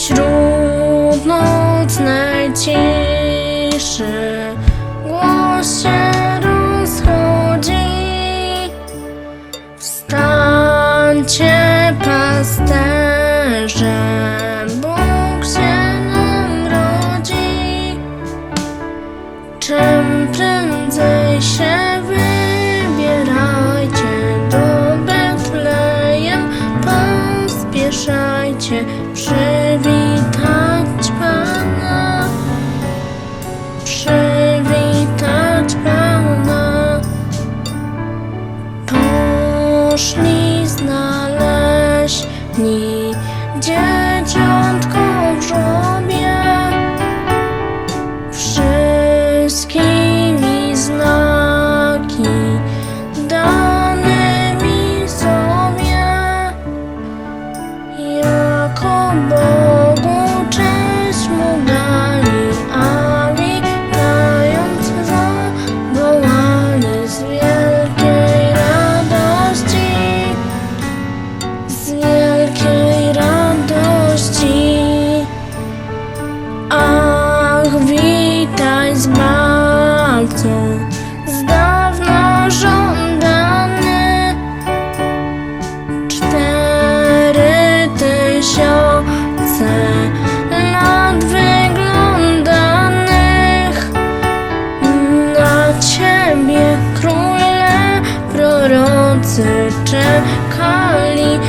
Wśród noc najciszy głos się rozchodzi. Wstańcie pasterze, Bóg się nam rodzi. Czym prędzej się wybierajcie do Betlejem, pospieszajcie przy dni. Dzieciątko w żłobie Wszystkimi znaki Danymi sobie Jako Bóg pomocą Z dawna żądany. Cztery tysiące lat wyglądanych Na Ciebie króle prorocy czekali